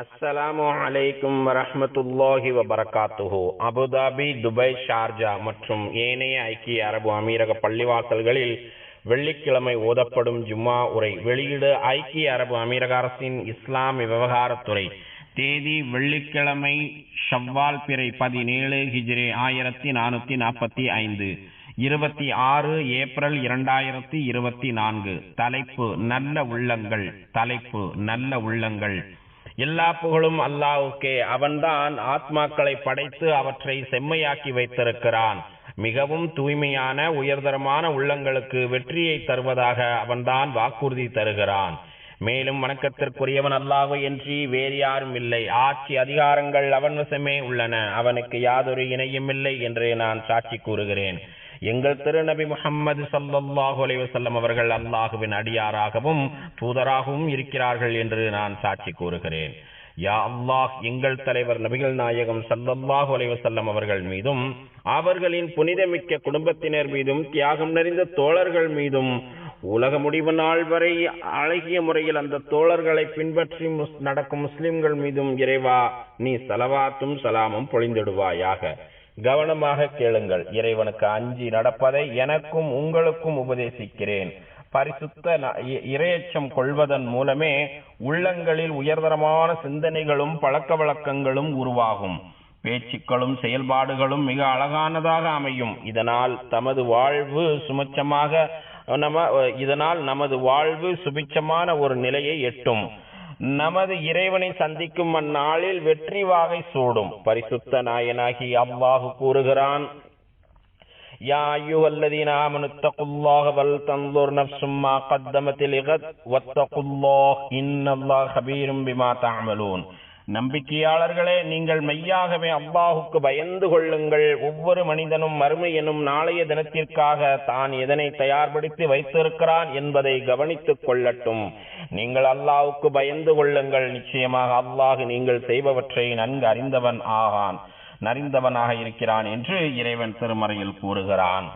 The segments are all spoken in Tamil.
அஸ்ஸலாமு அலைக்கும் வரஹ்மத்துல்லாஹி வபரகாத்துஹு. அபுதாபி துபாய் ஷார்ஜா மற்றும் ஏனைய ஐக்கிய அரபு அமீரக பள்ளிவாசல்களில் வெள்ளிக்கிழமை ஓதப்படும் ஜும்மா உரை வெளியீடு ஐக்கிய அரபு அமீரக அரசின் இஸ்லாம் விவகாரத்துறை தேதி வெள்ளிக்கிழமை ஷவ்வால் பிறை பதினேழு ஹிஜ்ரே ஆயிரத்தி நானூத்தி நாற்பத்தி ஐந்து. இருபத்தி ஆறு ஏப்ரல் இரண்டாயிரத்தி இருபத்தி நான்கு. தலைப்பு நல்ல உள்ளங்கள். தலைப்பு நல்ல உள்ளங்கள். எல்லா புகழும் அல்லாஹ்வுக்கே அவன்தான் ஆத்மாக்களை படைத்து அவற்றை செம்மையாக்கி வைத்திருக்கிறான். மிகவும் தூய்மையான உயர்தரமான உள்ளங்களுக்கு வெற்றியை தருவதாக அவன்தான் வாக்குறுதி தருகிறான். மேலும் வணக்கத்திற்குரியவன் அல்லாஹ் என்று வேறு யாரும் இல்லை. ஆட்சி அதிகாரங்கள் அவன் வசமே உள்ளன. அவனுக்கு யாதொரு இணையும் இல்லை என்று நான் சாட்சி கூறுகிறேன். எங்கள் திருநபி முகம்மது சல்லாஹு அலைவசல்லம் அவர்கள் அல்லாஹுவின் அடியாராகவும் தூதராகவும் இருக்கிறார்கள் என்று நான் சாட்சி கூறுகிறேன். யா அல்லாஹ் எங்கள் தலைவர் நபிகள் நாயகம் ஸல்லல்லாஹு அலைவசல்லம் அவர்கள் மீதும் அவர்களின் புனிதமிக்க குடும்பத்தினர் மீதும் தியாகம் நிறைந்த தோழர்கள் மீதும் உலக முடிவு நாள் வரை அழகிய முறையில் அந்த தோழர்களை பின்பற்றி முஸ்- நடக்கும் முஸ்லிம்கள் மீதும் இறைவா நீ சலவாத்தும் சலாமும் பொழிந்திடுவாயாக. கவனமாக கேளுங்கள். இறைவனுக்கு அஞ்சி நடப்பதை எனக்கும் உங்களுக்கும் உபதேசிக்கிறேன். பரிசுத்த ந- இ- இரையச்சம் கொள்வதன் மூலமே உள்ளங்களில் உயர்தரமான சிந்தனைகளும் பழக்க வழக்கங்களும் உருவாகும். பேச்சுக்களும் செயல்பாடுகளும் மிக அழகானதாக அமையும். இதனால் தமது வாழ்வு சுமச்சமாக நம இதனால் நமது வாழ்வு சுபிச்சமான ஒரு நிலையை எட்டும். நமது இறைவனை சந்திக்கும் அந்நாளில் வெற்றி வாகை சூடும் பரிசுத்த நாயனாகி அல்லாஹு கூறுகிறான் يا أيها الذين آمنوا اتقوا الله ولتنظر نفس ما قدمت لغد واتقوا الله إن الله خبير بما تعملون நம்பிக்கையாளர்களே நீங்கள் மெய்யாகவே அல்லாஹுக்கு பயந்து கொள்ளுங்கள். ஒவ்வொரு மனிதனும் மறுமை எனும் நாளைய தினத்திற்காக தான் எதனை தயார்படுத்தி வைத்திருக்கிறான் என்பதை கவனித்துக் கொள்ளட்டும். நீங்கள் அல்லாஹுக்கு பயந்து கொள்ளுங்கள். நிச்சயமாக அல்லாஹ் நீங்கள் செய்பவற்றை நன்கு அறிந்தவன் ஆகான் நறிந்தவனாக இருக்கிறான் என்று இறைவன் திருமறையில் கூறுகிறான்.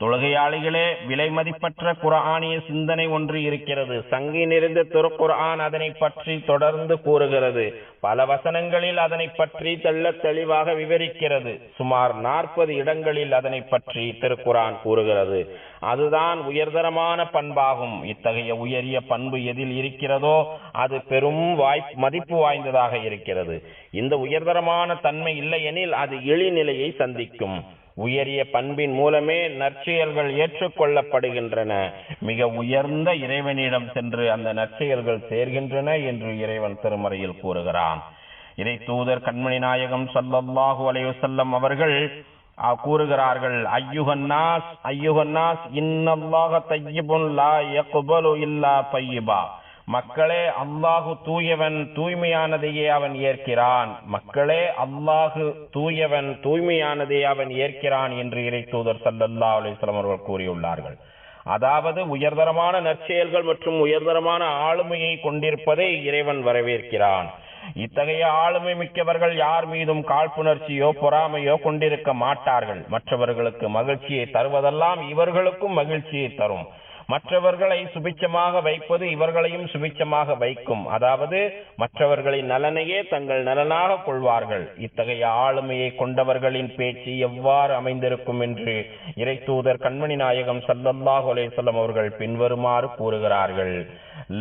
தொழுகையாளிகளே விலை மதிப்பற்ற குரானிய சிந்தனை ஒன்று இருக்கிறது. சங்கி நிறைந்த திருக்குர்ஆன் அதனை பற்றி தொடர்ந்து கூறுகிறது. பல வசனங்களில் அதனை பற்றி தெள்ள தெளிவாக விவரிக்கிறது. சுமார் நாற்பது இடங்களில் அதனை பற்றி திருக்குரான் கூறுகிறது. அதுதான் உயர்தரமான பண்பாகும். இத்தகைய உயரிய பண்பு எதில் இருக்கிறதோ அது பெரும் வாய் மதிப்பு வாய்ந்ததாக இருக்கிறது. இந்த உயர்தரமான தன்மை இல்லையெனில் அது இழிநிலையை சந்திக்கும். உயரிய பண்பின் மூலமே நற்செயல்கள் ஏற்றுக்கொள்ளப்படுகின்றன. மிக உயர்ந்த இறைவனிடம் சென்று அந்த நற்செயல்கள் சேர்கின்றன என்று இறைவன் திருமறையில் கூறுகிறான். இறை தூதர் கண்மணி நாயகம் சல்லல்லாஹு அலையுசல்லம் அவர்கள் கூறுகிறார்கள் ஐயுகன்னாஸ் ஐயுகன்னாஸ் இன்னல்லாக தையிபுன் லா யக்பலு இல்லா தையிபா மக்களே அல்லாஹு தூயவன் தூய்மையானதையே அவன் ஏற்கிறான். மக்களே அல்லாஹு தூயவன் தூய்மையானதை அவன் ஏற்கிறான் என்று இறை தூதர் சல்லல்லா அலிஸ்லாம் அவர்கள் கூறியுள்ளார்கள். அதாவது உயர்தரமான நற்செயல்கள் மற்றும் உயர்தரமான ஆளுமையை கொண்டிருப்பதை இறைவன் வரவேற்கிறான். இத்தகைய ஆளுமை மிக்கவர்கள் யார் மீதும் காழ்ப்புணர்ச்சியோ பொறாமையோ கொண்டிருக்க மாட்டார்கள். மற்றவர்களுக்கு மகிழ்ச்சியை தருவதெல்லாம் இவர்களுக்கும் மகிழ்ச்சியை தரும். மற்றவர்களை சுபிச்சமாக வைப்பது இவர்களையும் சுபிச்சமாக வைக்கும். அதாவது மற்றவர்களின் நலனையே தங்கள் நலனாக கொள்வார்கள். இத்தகைய ஆளுமையை கொண்டவர்களின் பேச்சு எவ்வாறு அமைந்திருக்கும் என்று இறை தூதர் கண்மணி நாயகம் சல்லல்லாஹ் அலேசல்லம் அவர்கள் பின்வருமாறு கூறுகிறார்கள்.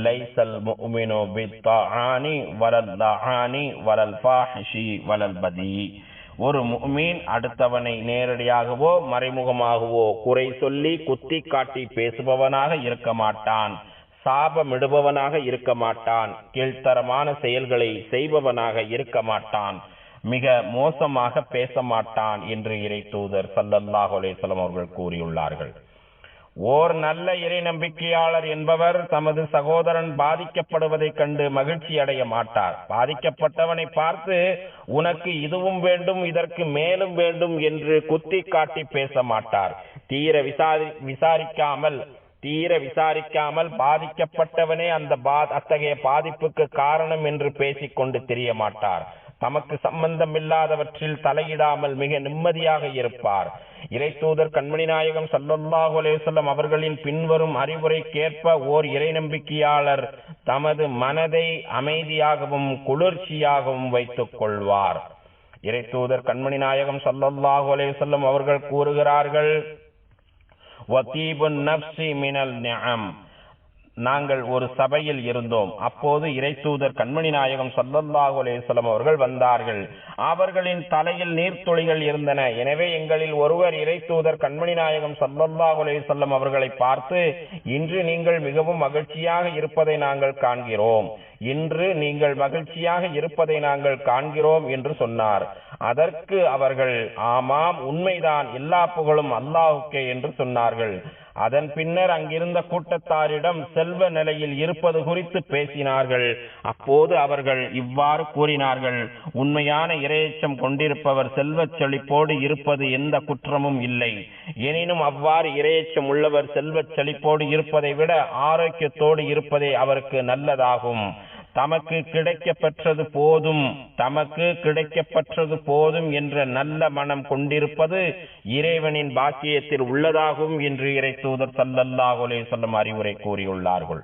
லைசல் முஃமினு பித்தாஆனி வலல் லஆனி வலல் ஃபாஹிஷி வலல் பதி. ஒரு மீன் அடுத்தவனை நேரடியாகவோ மறைமுகமாகவோ குறை சொல்லி குத்தி காட்டி பேசுபவனாக இருக்க மாட்டான். சாபமிடுபவனாக இருக்க மாட்டான். கீழ்த்தரமான செயல்களை செய்பவனாக இருக்க மாட்டான். மிக மோசமாக பேச மாட்டான் என்று இறை தூதர் சல்லல்லாஹ் அலேசலம் அவர்கள் கூறியுள்ளார்கள். ஓர் நல்ல இறை நம்பிக்கையாளர் என்பவர் தமது சகோதரன் பாதிக்கப்படுவதைக் கண்டு மகிழ்ச்சி அடைய மாட்டார். பாதிக்கப்பட்டவனை பார்த்து உனக்கு இதுவும் வேண்டும் இதற்கு மேலும் வேண்டும் என்று குத்தி காட்டி பேச மாட்டார். தீர விசாரி விசாரிக்காமல் தீர விசாரிக்காமல் பாதிக்கப்பட்டவனே அந்த பா அத்தகைய பாதிப்புக்கு காரணம் என்று பேசிக்கொண்டு தெரிய மாட்டார். தமக்கு சம்பந்தமில்லாதவற்றில் தலையிடாமல் மிக நிம்மதியாக இருப்பார். இறை தூதர் கண்மணி நாயகம் சல்லல்லாஹு அலேசல்லம் அவர்களின் பின்வரும் அறிவுரைக்கேற்ப ஓர் இறை நம்பிக்கையாளர் தமது மனதை அமைதியாகவும் குளிர்ச்சியாகவும் வைத்துக் கொள்வார். இறை தூதர் கண்மணி நாயகம் சல்லல்லாஹு அலேசல்லம் அவர்கள் கூறுகிறார்கள் வதீபுன் நப்சி மினல் நியம் நாங்கள் ஒரு சபையில் இருந்தோம். அப்போது இறைத்தூதர் கண்மணி நாயகம் சல்லல்லாஹு அலேஸ்லம் அவர்கள் வந்தார்கள். அவர்களின் தலையில் நீர்த்துளிகள் இருந்தன. எனவே எங்களில் ஒருவர் இறைத்தூதர் கண்மணி நாயகம் சல்லல்லாஹு அலேஸ்லம் அவர்களை பார்த்து இன்று நீங்கள் மிகவும் மகிழ்ச்சியாக இருப்பதை நாங்கள் காண்கிறோம். இன்று நீங்கள் மகிழ்ச்சியாக இருப்பதை நாங்கள் காண்கிறோம் என்று சொன்னார். அதற்கு அவர்கள் ஆமாம் உண்மைதான். எல்லா புகழும் அல்லாஹுக்கே என்று சொன்னார்கள். அதன் பின்னர் அங்கிருந்த கூட்டத்தாரிடம் செல்வ நிலையில் இருப்பது குறித்து பேசினார்கள். அப்போது அவர்கள் இவ்வாறு கூறினார்கள் உண்மையான இரையச்சம் கொண்டிருப்பவர் செல்வச் செழிப்போடு இருப்பது எந்த குற்றமும் இல்லை. எனினும் அவ்வாறு இரையச்சம் உள்ளவர் செல்வச் செழிப்போடு இருப்பதை விட ஆரோக்கியத்தோடு இருப்பதே அவருக்கு நல்லதாகும். தமக்கு கிடைக்கப்பெற்றது போதும் தமக்கு கிடைக்கப்பெற்றது போதும் என்ற நல்ல மனம் கொண்டிருப்பது இறைவனின் பாக்கியத்தில் உள்ளதாகும் என்று இறை தூதர் சல்லல்லாஹு அலைஹி அறிவுரை கூறியுள்ளார்கள்.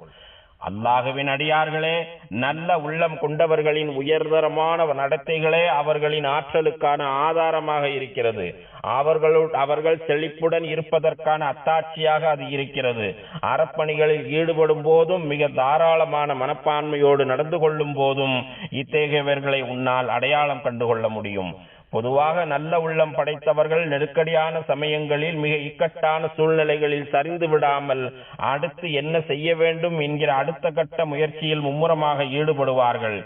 அல்லாஹுவின் அடியார்களே நல்ல உள்ளம் கொண்டவர்களின் உயர்தரமான நடத்தைகளே அவர்களின் ஆற்றலுக்கான ஆதாரமாக இருக்கிறது. அவர்களு அவர்கள் செழிப்புடன் இருப்பதற்கான அத்தாட்சியாக அது இருக்கிறது. அறப்பணிகளில் ஈடுபடும் போதும் மிக தாராளமான மனப்பான்மையோடு நடந்து கொள்ளும் போதும் இத்தகையவர்களை உன்னால் அடையாளம் கண்டுகொள்ள முடியும். பொதுவாக நல்ல உள்ளம் படைத்தவர்கள் நெருக்கடியான சமயங்களில் மிக இக்கட்டான சூழ்நிலைகளில் சரிந்து விடாமல் அடுத்து என்ன செய்ய வேண்டும் என்கிற அடுத்த கட்ட முயற்சியில் மும்முரமாக ஈடுபடுவார்கள்.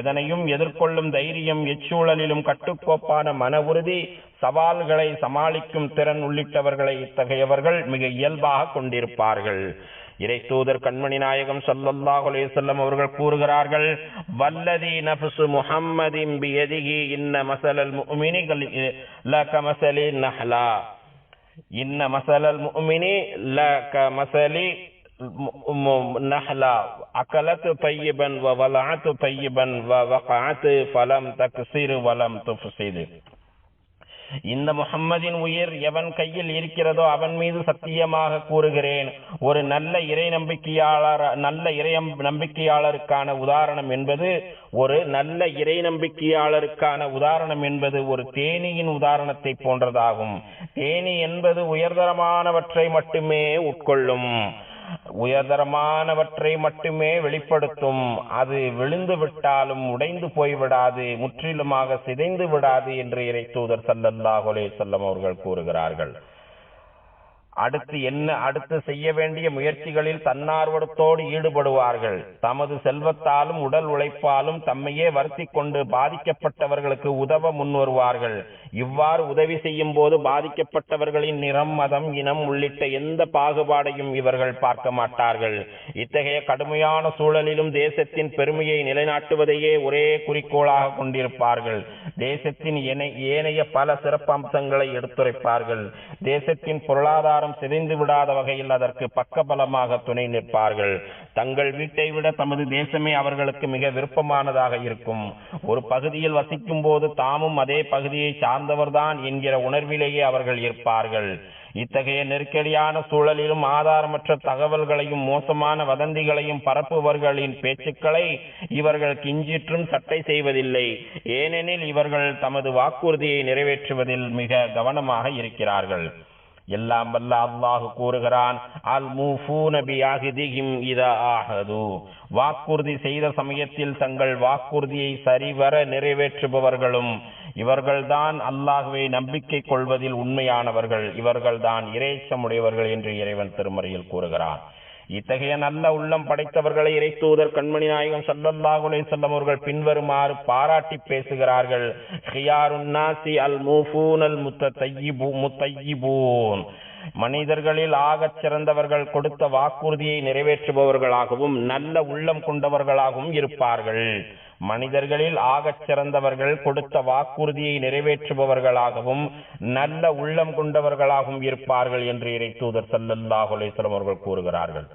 எதனையும் எதிர்கொள்ளும் தைரியம் எச்சூழலிலும் கட்டுக்கோப்பான மன உறுதி சவால்களை சமாளிக்கும் திறன் உள்ளிட்டவர்களை இத்தகையவர்கள் மிக இயல்பாக கொண்டிருப்பார்கள். இறை தூதர் கண்மணி நாயகம் சல்லல்லாஹ் அலையம் அவர்கள் கூறுகிறார்கள் வல்லதி நபசு முஹம்மதின் பியதிகி இன்ன மசலல் முமினிகள் லக மசலி நஹலா. இன்ன மசலல் முமினி லக மசலி நஹலா. அகலத்து பையபன் வலாத்து பையபன் வ வகாத்து ஃபலம் தக்சிரு வலம் துஃசிது இந்த முகம்மதின் உயிர் எவன் கையில் இருக்கிறதோ அவன் மீது சத்தியமாக கூறுகிறேன். ஒரு நல்ல இறை நம்பிக்கையாளர் நல்ல இறை நம்பிக்கையாளருக்கான உதாரணம் என்பது ஒரு நல்ல இறை நம்பிக்கையாளருக்கான உதாரணம் என்பது ஒரு தேனியின் உதாரணத்தை போன்றதாகும். தேனி என்பது உயர்தரமானவற்றை மட்டுமே உட்கொள்ளும். உயர்தரமானவற்றை மட்டுமே வெளிப்படுத்தும். அது விழுந்து விட்டாலும் உடைந்து போய்விடாது முற்றிலுமாக சிதைந்து விடாது என்று இறை தூதர் சல்லல்லாஹு அலைஹி அவர்கள் கூறுகிறார்கள். அடுத்து என்ன அடுத்து செய்ய வேண்டிய முயற்சிகளில் தன்னார்வத்தோடு ஈடுபடுவார்கள். தமது செல்வத்தாலும் உடல் உழைப்பாலும் தம்மையே வருத்தி கொண்டு பாதிக்கப்பட்டவர்களுக்கு உதவ முன்வருவார்கள். இவ்வாறு உதவி செய்யும் போது பாதிக்கப்பட்டவர்களின் நிறம் மதம் இனம் உள்ளிட்ட எந்த பாகுபாடையும் இவர்கள் பார்க்க மாட்டார்கள். இத்தகைய கடுமையான சூழலிலும் தேசத்தின் பெருமையை நிலைநாட்டுவதையே ஒரே குறிக்கோளாக கொண்டிருப்பார்கள். தேசத்தின் ஏனைய பல சிறப்பம்சங்களை எடுத்துரைப்பார்கள். தேசத்தின் பொருளாதார அதிகாரம் சிதைந்து விடாத வகையில் அதற்கு பக்கபலமாக துணை நிற்பார்கள். தங்கள் வீட்டை விட தமது தேசமே அவர்களுக்கு மிக விருப்பமானதாக இருக்கும். ஒரு பகுதியில் வசிக்கும் போது தாமும் அதே பகுதியை சார்ந்தவர்தான் என்கிற உணர்விலேயே அவர்கள் இருப்பார்கள். இத்தகைய நெருக்கடியான சூழலிலும் ஆதாரமற்ற தகவல்களையும் மோசமான வதந்திகளையும் பரப்புவர்களின் பேச்சுக்களை இவர்கள் கிஞ்சிற்றும் சட்டை செய்வதில்லை. ஏனெனில் இவர்கள் தமது வாக்குறுதியை நிறைவேற்றுவதில் மிக கவனமாக இருக்கிறார்கள். எல்லாம் வல்ல அல்லாஹு கூறுகிறான் அல் இதா வாக்குறுதி செய்த சமயத்தில் தங்கள் வாக்குறுதியை சரிவர நிறைவேற்றுபவர்களும் இவர்கள்தான் அல்லாஹுவை நம்பிக்கை கொள்வதில் உண்மையானவர்கள். இவர்கள்தான் இறைச்சமுடையவர்கள் என்று இறைவன் திருமறையில் கூறுகிறான். இத்தகைய நல்ல உள்ளம் படைத்தவர்களை இறைத்தூதர் கண்மணி நாயகம் சல்லல்லாஹுலே செல்லம் அவர்கள் பின்வருமாறு பாராட்டி பேசுகிறார்கள். ஹியாருன் அல் மூஃபூன் அல் முத்தய்யிபு முத்தய்யிபூன். மனிதர்களில் ஆகச் சிறந்தவர்கள் கொடுத்த வாக்குறுதியை நிறைவேற்றுபவர்களாகவும் நல்ல உள்ளம் கொண்டவர்களாகவும் இருப்பார்கள். மனிதர்களில் ஆகச் சிறந்தவர்கள் கொடுத்த வாக்குறுதியை நிறைவேற்றுபவர்களாகவும் நல்ல உள்ளம் கொண்டவர்களாகவும் இருப்பார்கள் என்று இறை தூதர் சல்லல்லாஹு அவர்கள் கூறுகிறார்கள்.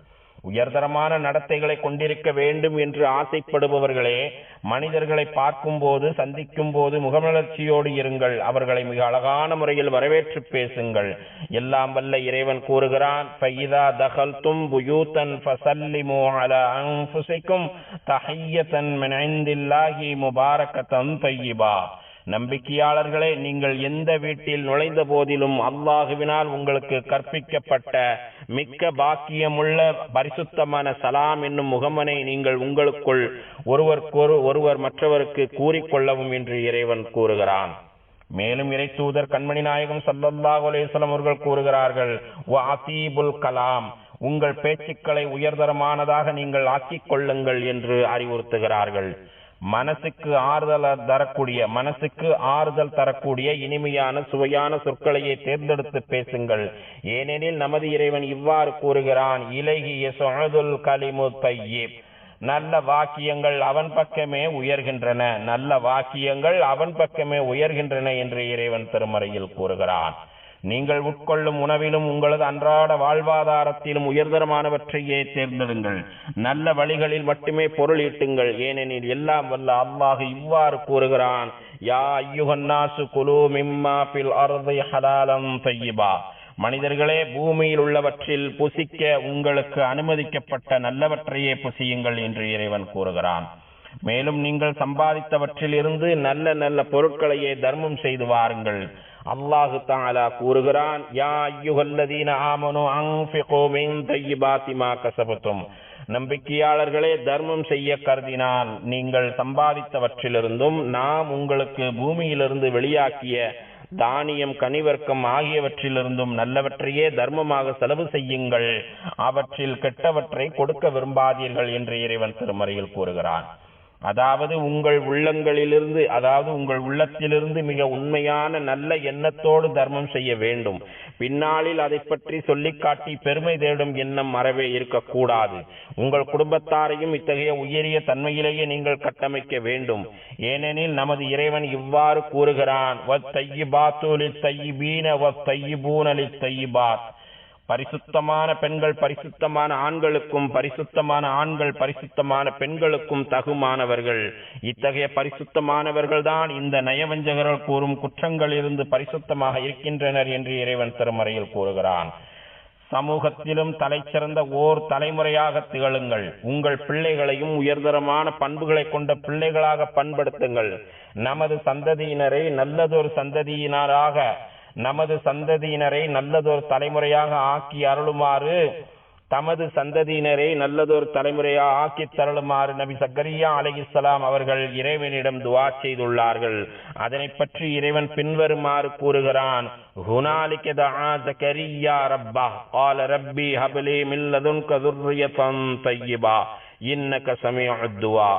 உயர்தரமான நடத்தைகளை கொண்டிருக்க வேண்டும் என்று ஆசைப்படுபவர்களே மனிதர்களை பார்க்கும் போது சந்திக்கும் போது முகமலர்ச்சியோடு இருங்கள். அவர்களை மிக அழகான முறையில் வரவேற்று பேசுங்கள். எல்லாம் வல்ல இறைவன் கூறுகிறான் ஃபைதா தகல் தும் ஃபசல்லிமு அலா அன்ஃபுசிக்கும் தஹிய்யத்தன் மின் இந்தில்லாஹி முபாரக்கத்தம் தய்யிபா. நம்பிக்கையாளர்களே நீங்கள் எந்த வீட்டில் நுழைந்த போதிலும் அல்லாஹுவினால் உங்களுக்கு கற்பிக்கப்பட்ட மிக்க பாக்கியமுள்ள பரிசுத்தமான சலாம் என்னும் முகமனை நீங்கள் உங்களுக்குள் ஒருவருக்கொரு ஒருவர் மற்றவருக்கு கூறிக்கொள்ளவும் என்று இறைவன் கூறுகிறான். மேலும் இறை தூதர் கண்மணி நாயகம் சல்லல்லாஹு அலைஹி அவர்கள் கூறுகிறார்கள் வஅதீபுல் கலாம் உங்கள் பேச்சுக்களை உயர்தரமானதாக நீங்கள் ஆக்கிக் கொள்ளுங்கள் என்று அறிவுறுத்துகிறார்கள். மனசுக்கு ஆறுதல் தரக்கூடிய மனசுக்கு ஆறுதல் தரக்கூடிய இனிமையான சுவையான சொற்களையே தேர்ந்தெடுத்து பேசுங்கள். ஏனெனில் நமது இறைவன் இவ்வாறு கூறுகிறான் இலகிய சொழுதுல் கலிமு தையீப். நல்ல வாக்கியங்கள் அவன் பக்கமே உயர்கின்றன. நல்ல வாக்கியங்கள் அவன் பக்கமே உயர்கின்றன என்று இறைவன் திருமறையில் கூறுகிறான். நீங்கள் உட்கொள்ளும் உணவிலும் உங்களது அன்றாட வாழ்வாதாரத்திலும் உயர்தரமானவற்றையே தேர்ந்தெடுங்கள். நல்ல வழிகளில் மட்டுமே பொருள் ஈட்டுங்கள். ஏனெனில் எல்லாம் வல்ல அல்லாஹ் இவ்வாறு கூறுகிறான் யா ஐயுகன்னாசு குலு மிம்மா பில் அர்தி ஹலாலம் மனிதர்களே பூமியில் உள்ளவற்றில் புசிக்க உங்களுக்கு அனுமதிக்கப்பட்ட நல்லவற்றையே புசியுங்கள் என்று இறைவன் கூறுகிறான். மேலும் நீங்கள் சம்பாதித்தவற்றில் இருந்து நல்ல நல்ல பொருட்களையே தர்மம் செய்து வாருங்கள். அல்லாஹு தாலா கூறுகிறான் யா ஐயுகல்லதீன ஆமனு மின் தய்யிபாத்தி மா நம்பிக்கையாளர்களே தர்மம் செய்ய கருதினால் நீங்கள் சம்பாதித்தவற்றிலிருந்தும் நாம் உங்களுக்கு பூமியிலிருந்து வெளியாக்கிய தானியம் கனிவர்க்கம் ஆகியவற்றிலிருந்தும் நல்லவற்றையே தர்மமாக செலவு செய்யுங்கள். அவற்றில் கெட்டவற்றை கொடுக்க விரும்பாதீர்கள் என்று இறைவன் திருமறையில் கூறுகிறான். அதாவது உங்கள் உள்ளங்களிலிருந்து அதாவது உங்கள் உள்ளத்திலிருந்து மிக உண்மையான நல்ல எண்ணத்தோடு தர்மம் செய்ய வேண்டும். பின்னாளில் அதை பற்றி சொல்லிக் காட்டி பெருமை தேடும் எண்ணம் மறவே இருக்கக்கூடாது. உங்கள் குடும்பத்தாரையும் இத்தகைய உயரிய தன்மையிலேயே நீங்கள் கட்டமைக்க வேண்டும். ஏனெனில் நமது இறைவன் இவ்வாறு கூறுகிறான் பரிசுத்தமான பெண்கள் பரிசுத்தமான ஆண்களுக்கும் பரிசுத்தமான ஆண்கள் பரிசுத்தமான பெண்களுக்கும் தகுமானவர்கள். இத்தகைய பரிசுத்தமானவர்கள் தான் இந்த நயவஞ்சகர்கள் கூறும் குற்றங்களிலிருந்து பரிசுத்தமாக இருக்கின்றனர் என்று இறைவன் திருமறையில் கூறுகிறான். சமூகத்திலும் தலைச்சிறந்த ஓர் தலைமுறையாக திகழுங்கள். உங்கள் பிள்ளைகளையும் உயர்தரமான பண்புகளை கொண்ட பிள்ளைகளாக பண்படுத்துங்கள். நமது சந்ததியினரை நல்லதொரு சந்ததியினராக நமது சந்ததியினரை நல்லதொரு தலைமுறையாக ஆக்கி அருளுமாறு தமது சந்ததியினரை நல்லதொரு தலைமுறையாக ஆக்கி தருளுமாறு நபி சக்கரியா அலைஹிஸ்ஸலாம் அவர்கள் இறைவனிடம் துவா செய்துள்ளார்கள் அதனை பற்றி இறைவன் பின்வருமாறு கூறுகிறான் ஹுனாலிக தஆ ஜக்கரியா ரப்பா قال ربي هب لي من لدنك ذرية طيبة இன்னக சமீஉத் துஆ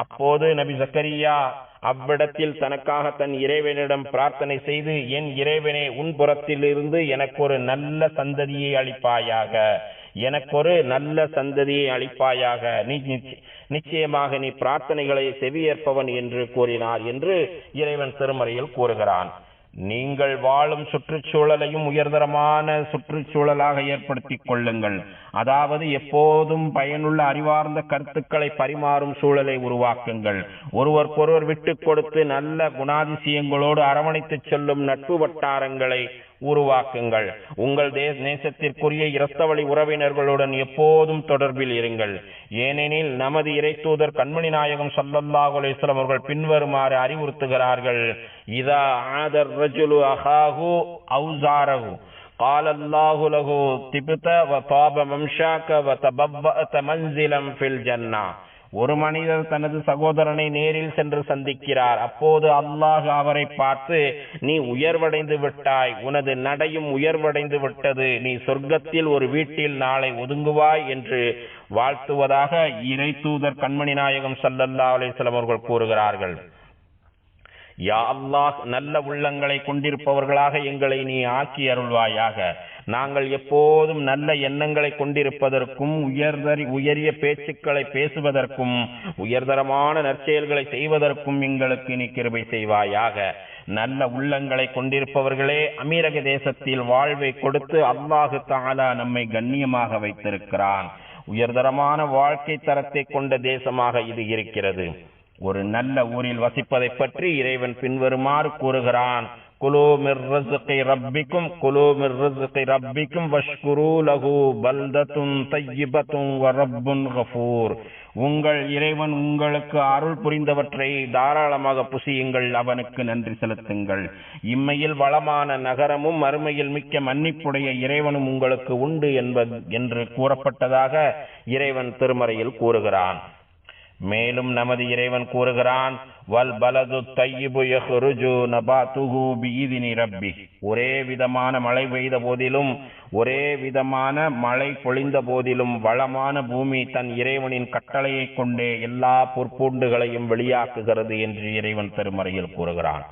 அப்போது நபி ஜக்கரியா அவ்விடத்தில் தனக்காக தன் இறைவனிடம் பிரார்த்தனை செய்து என் இறைவனே உன் புறத்தில் இருந்து எனக்கு ஒரு நல்ல சந்ததியை அளிப்பாயாக. எனக்கு ஒரு நல்ல சந்ததியை அளிப்பாயாக. நீ நிச்சயமாக நீ பிரார்த்தனைகளை செவியேற்பவன் என்று கூறினார் என்று இறைவன் திருமறையில் கூறுகிறான். நீங்கள் வாழும் சுற்றுச்சூழலையும் உயர்தரமான சுற்றுச்சூழலாக ஏற்படுத்திக் கொள்ளுங்கள். அதாவது எப்போதும் பயனுள்ள அறிவார்ந்த கருத்துக்களை பரிமாறும் சூழலை உருவாக்குங்கள். ஒருவருக்கொருவர் விட்டு கொடுத்து நல்ல குணாதிசயங்களோடு அரவணைத்துச் செல்லும் நட்பு வட்டாரங்களை உருவாக்குங்கள் உங்கள் தே நேசத்திற்குரிய இரத்தவழி உறவினர்களுடன் எப்போதும் தொடர்பில் இருங்கள் ஏனெனில் நமது இறைத்தூதர் கண்மணி நாயகம் ஸல்லல்லாஹு அலைஹி வஸல்லம் அவர்கள் பின்வருமாறு அறிவுறுத்துகிறார்கள் இதா ஆதர் ரஜுலு அஹாஹு அவுசாரஹு قال الله له تبت وطاب ممشاك وتبوأت منزلا في الجنة ஒரு மனிதர் தனது சகோதரனை நேரில் சென்று சந்திக்கிறார். அப்போது அல்லாஹ் அவரை பார்த்து நீ உயர்வடைந்து விட்டாய். உனது நடையும் உயர்வடைந்து விட்டது. நீ சொர்க்கத்தில் ஒரு வீட்டில் நாளை ஒதுங்குவாய் என்று வாழ்த்துவதாக இறை தூதர் கண்மணி நாயகம் சல்லல்லா அலைஹி அவர்கள் கூறுகிறார்கள். யா அல்லாஹ் நல்ல உள்ளங்களை கொண்டிருப்பவர்களாக எங்களை நீ ஆக்கி அருள்வாயாக. நாங்கள் எப்போதும் நல்ல எண்ணங்களை கொண்டிருப்பதற்கும் உயர்தரி உயரிய பேச்சுக்களை பேசுவதற்கும் உயர்தரமான நற்செயல்களை செய்வதற்கும் எங்களுக்கு நீ கிருபை செய்வாயாக. நல்ல உள்ளங்களை கொண்டிருப்பவர்களே அமீரக தேசத்தில் வாழ்வை கொடுத்து அல்லாஹு தாலா நம்மை கண்ணியமாக வைத்திருக்கிறான். உயர்தரமான வாழ்க்கை தரத்தை கொண்ட தேசமாக இது இருக்கிறது. ஒரு நல்ல ஊரில் வசிப்பதை பற்றி இறைவன் பின்வருமாறு கூறுகிறான். குலு மிர் ரப்பிக்கும் குலு மிர் ரப்பிக்கும் வஷ்குரு லகு பல்தத்தும் தையிபத்தும் வரப்புன் கஃபூர். உங்கள் இறைவன் உங்களுக்கு அருள் புரிந்தவற்றை தாராளமாக புசியுங்கள் அவனுக்கு நன்றி செலுத்துங்கள். இம்மையில் வளமான நகரமும் மறுமையில் மிக்க மன்னிப்புடைய இறைவனும் உங்களுக்கு உண்டு என்பது என்று கூறப்பட்டதாக இறைவன் திருமறையில் கூறுகிறான். மேலும் நமது இறைவன் கூறுகிறான் வல் பலது தையிபு யஹ்ருஜு நபாத்துஹு பிஇذن ரப்பி. ஒரே விதமான மழை பெய்த போதிலும் ஒரே விதமான மழை பொழிந்த போதிலும் வளமான பூமி தன் இறைவனின் கட்டளையை கொண்டே எல்லா பொற்பூண்டுகளையும் வெளியாக்குகிறது என்று இறைவன் பெருமறையில் கூறுகிறான்.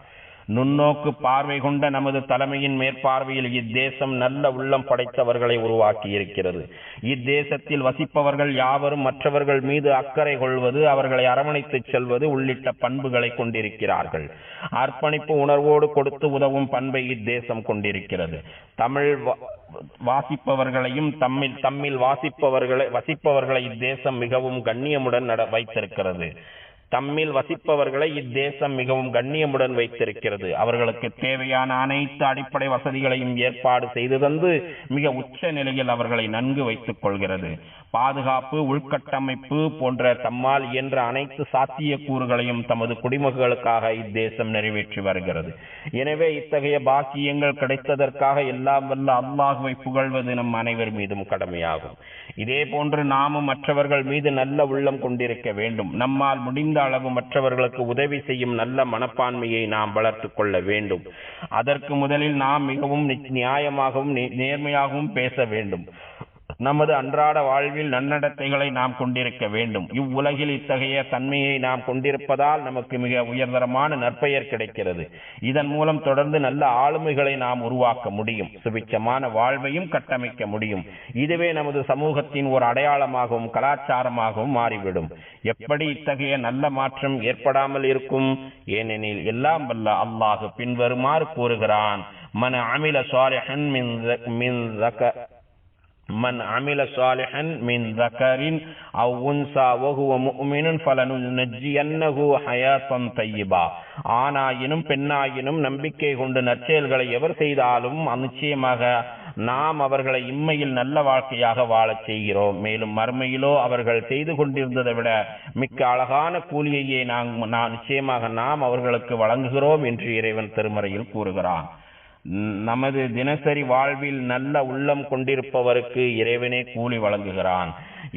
நுண்ணோக்கு பார்வை கொண்ட நமது தலைமையின் மேற்பார்வையில் இத்தேசம் நல்ல உள்ளம் படைத்தவர்களை உருவாக்கி இருக்கிறது இத்தேசத்தில் வசிப்பவர்கள் யாவரும் மற்றவர்கள் மீது அக்கறை கொள்வது அவர்களை அரவணைத்துச் செல்வது உள்ளிட்ட பண்புகளை கொண்டிருக்கிறார்கள். அர்ப்பணிப்பு உணர்வோடு கொடுத்து உதவும் பண்பை இத்தேசம் கொண்டிருக்கிறது. தமிழ் வா- வாசிப்பவர்களையும் தம்மில் தம்மில் வாசிப்பவர்களை வசிப்பவர்களை இத்தேசம் மிகவும் கண்ணியமுடன் நட வைத்திருக்கிறது. தம்மில் வசிப்பவர்களை இத்தேசம் மிகவும் கண்ணியமுடன் வைத்திருக்கிறது. அவர்களுக்கு தேவையான அனைத்து அடிப்படை வசதிகளையும் ஏற்பாடு செய்து தந்து மிக உச்ச நிலையில் அவர்களை நன்கு வைத்துக் கொள்கிறது. பாதுகாப்பு உள்கட்டமைப்பு போன்ற தம்மால் இயன்ற அனைத்து சாத்தியக்கூறுகளையும் தமது குடிமக்களுக்காக இத்தேசம் நிறைவேற்றி வருகிறது. எனவே இத்தகைய பாக்கியங்கள் கிடைத்ததற்காக எல்லாம் வல்ல அல்லாஹுவை புகழ்வது நம் அனைவர் மீதும் கடமையாகும். இதே போன்று நாமும் மற்றவர்கள் மீது நல்ல உள்ளம் கொண்டிருக்க வேண்டும். நம்மால் முடிந்த அளவு மற்றவர்களுக்கு உதவி செய்யும் நல்ல மனப்பான்மையை நாம் வளர்த்து கொள்ள வேண்டும். அதற்கு முதலில் நாம் மிகவும் நியாயமாகவும் நேர்மையாகவும் பேச வேண்டும். நமது அன்றாட வாழ்வில் நன்னடத்தைகளை நாம் கொண்டிருக்க வேண்டும். இவ்வுலகில் இத்தகைய தன்மையை நாம் கொண்டிருப்பதால் நமக்கு மிக உயர்தரமான நற்பெயர் கிடைக்கிறது. இதன் மூலம் தொடர்ந்து நல்ல ஆளுமைகளை நாம் உருவாக்க முடியும். சுபிச்சமான வாழ்வையும் கட்டமைக்க முடியும். இதுவே நமது சமூகத்தின் ஒரு அடையாளமாகவும் கலாச்சாரமாகவும் மாறிவிடும். எப்படி இத்தகைய நல்ல மாற்றம் ஏற்படாமல் இருக்கும்? ஏனெனில் எல்லாம் வல்ல அல்லாஹு பின்வருமாறு கூறுகிறான். மன அமில சுவாரஹன் மின் மின் من عمل صالحا من ذكر أو أنثى وهو مؤمن فلننجينه حياة طيبة ஆணாயினும் பெண்ணாயினும் நம்பிக்கை கொண்டு நற்செயல்களை எவர் செய்தாலும் நிச்சயமாக நாம் அவர்களை இம்மையில் நல்ல வாழ்க்கையாக வாழச் செய்கிறோம் மேலும் மறுமையிலோ அவர்கள் செய்து கொண்டிருந்ததை விட மிக்க அழகான கூலியையே நாம் நான் நிச்சயமாக நாம் அவர்களுக்கு வழங்குகிறோம் என்று இறைவன் திருமறையில் கூறுகிறான் ந- நமது தினசரி வாழ்வில் நல்ல உள்ளம் கொண்டிருப்பவருக்கு இறைவனே கூலி வழங்குகிறான்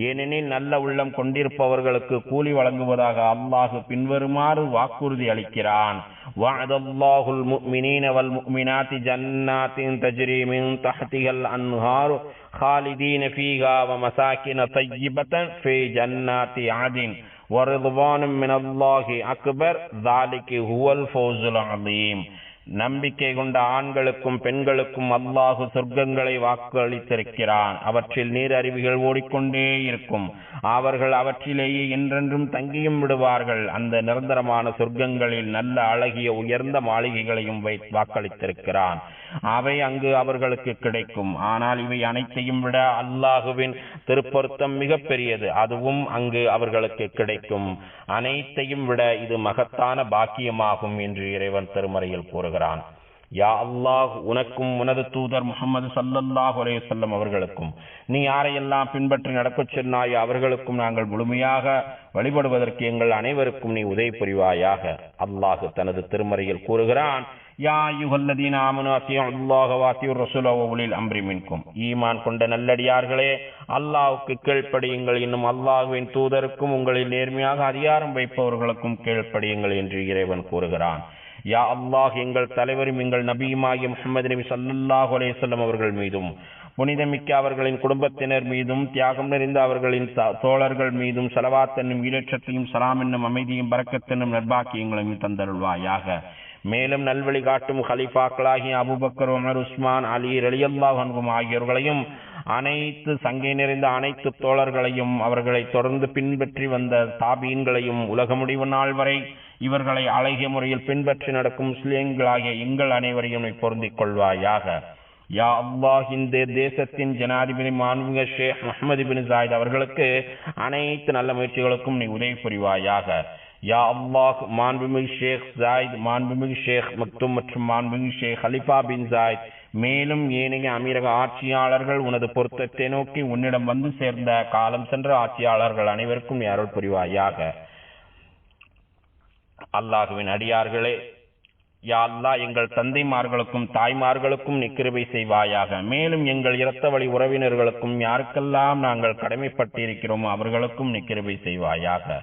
ஏனெனில் நல்ல உள்ளம் கொண்டிருப்பவர்களுக்கு கூலி வழங்குவதாக அல்லாஹ் பின்வருமாறு வாக்குறுதி அளிக்கிறான் وعد الله المؤمنين والمؤمنات جنات تجري من تحتها الأنهار خالدين فيها ومساكن طيبة في جنات عدن ورضوان من الله أكبر ذلك هو الفوز العظيم நம்பிக்கை கொண்ட ஆண்களுக்கும் பெண்களுக்கும் அல்லாஹு சொர்க்கங்களை வாக்களித்திருக்கிறான். அவற்றில் நீர் அருவிகள் ஓடிக்கொண்டே இருக்கும். அவர்கள் அவற்றிலேயே என்றென்றும் தங்கியும் விடுவார்கள். அந்த நிரந்தரமான சொர்க்கங்களில் நல்ல அழகிய உயர்ந்த மாளிகைகளையும் வை வாக்களித்திருக்கிறான். அவை அங்கு அவர்களுக்கு கிடைக்கும். ஆனால் இவை அனைத்தையும் விட அல்லாஹுவின் திருப்பொருத்தம் மிக பெரியது. அதுவும் அங்கு அவர்களுக்கு கிடைக்கும். அனைத்தையும் விட இது மகத்தான பாக்கியமாகும் என்று இறைவன் திருமறையில் கூறுகிறான். யா அல்லாஹ் உனக்கும் உனது தூதர் முகமது சல்லல்லாஹ் அலைஹி அவர்களுக்கும் நீ யாரையெல்லாம் பின்பற்றி நடக்கச் சொன்னாயோ அவர்களுக்கும் நாங்கள் முழுமையாக வழிபடுவதற்கு எங்கள் அனைவருக்கும் நீ உதவி புரிவாயாக. அல்லாஹ் தனது திருமறையில் கூறுகிறான் யா அய்யுஹல்லதீன ஆமனு அல்லாஹ வாத்தியுர் அம்ரி மின்கும் ஈமான் கொண்ட நல்லடியார்களே அல்லாவுக்கு கீழ்ப்படியுங்கள் இன்னும் அல்லாஹுவின் தூதருக்கும் உங்களில் நேர்மையாக அதிகாரம் வைப்பவர்களுக்கும் கீழ்ப்படியுங்கள் என்று இறைவன் கூறுகிறான் யா அல்லாஹ் எங்கள் தலைவரும் எங்கள் நபியுமாகிய முகமது நபி சல்லாஹ் அலேசல்லம் அவர்கள் மீதும் புனிதமிக்க அவர்களின் குடும்பத்தினர் மீதும் தியாகம் நிறைந்த அவர்களின் த- தோழர்கள் மீதும் செலவாத்தனும் ஈரட்சத்தையும் சலாம் என்னும் அமைதியும் பறக்கத்தனும் என்னும் தந்தருள்வாயாக மேலும் நல்வழி காட்டும் ஹலிஃபாக்களாகிய Abu Bakr Umar Usman Ali ரலியல்லா வன்கும் ஆகியோர்களையும் அனைத்து சங்கை நிறைந்த அனைத்து தோழர்களையும் அவர்களை தொடர்ந்து பின்பற்றி வந்த தாபீன்களையும் உலக முடிவு நாள் வரை இவர்களை அழகிய முறையில் பின்பற்றி நடக்கும் முஸ்லீம்களாகிய எங்கள் அனைவரையும் நீ பொருந்திக் கொள்வாயாக. யா அல்லாஹ் இந்த தேசத்தின் ஜனாதிபதி மாண்புமிகு ஷேக் முகமது பின் ஜாயித் அவர்களுக்கு அனைத்து நல்ல முயற்சிகளுக்கும் நீ உதவி புரிவாயாக. யா அல்லாஹ் மாண்புமிகு ஷேக் ஜாயித் மாண்புமிகு ஷேக் மக்தும் மற்றும் மாண்புமிகு ஷேக் ஹலிஃபா பின் ஜாயித் மேலும் ஏனைய அமீரக ஆட்சியாளர்கள் உனது பொருத்தத்தை நோக்கி உன்னிடம் வந்து சேர்ந்த காலம் சென்ற ஆட்சியாளர்கள் அனைவருக்கும் நீ புரிவாயாக. அல்லாஹுவின் அடியார்களே யா அல்லா எங்கள் தந்தைமார்களுக்கும் தாய்மார்களுக்கும் நீ செய்வாயாக. மேலும் எங்கள் இரத்த வழி உறவினர்களுக்கும் யாருக்கெல்லாம் நாங்கள் கடமைப்பட்டிருக்கிறோமோ அவர்களுக்கும் நீ செய்வாயாக.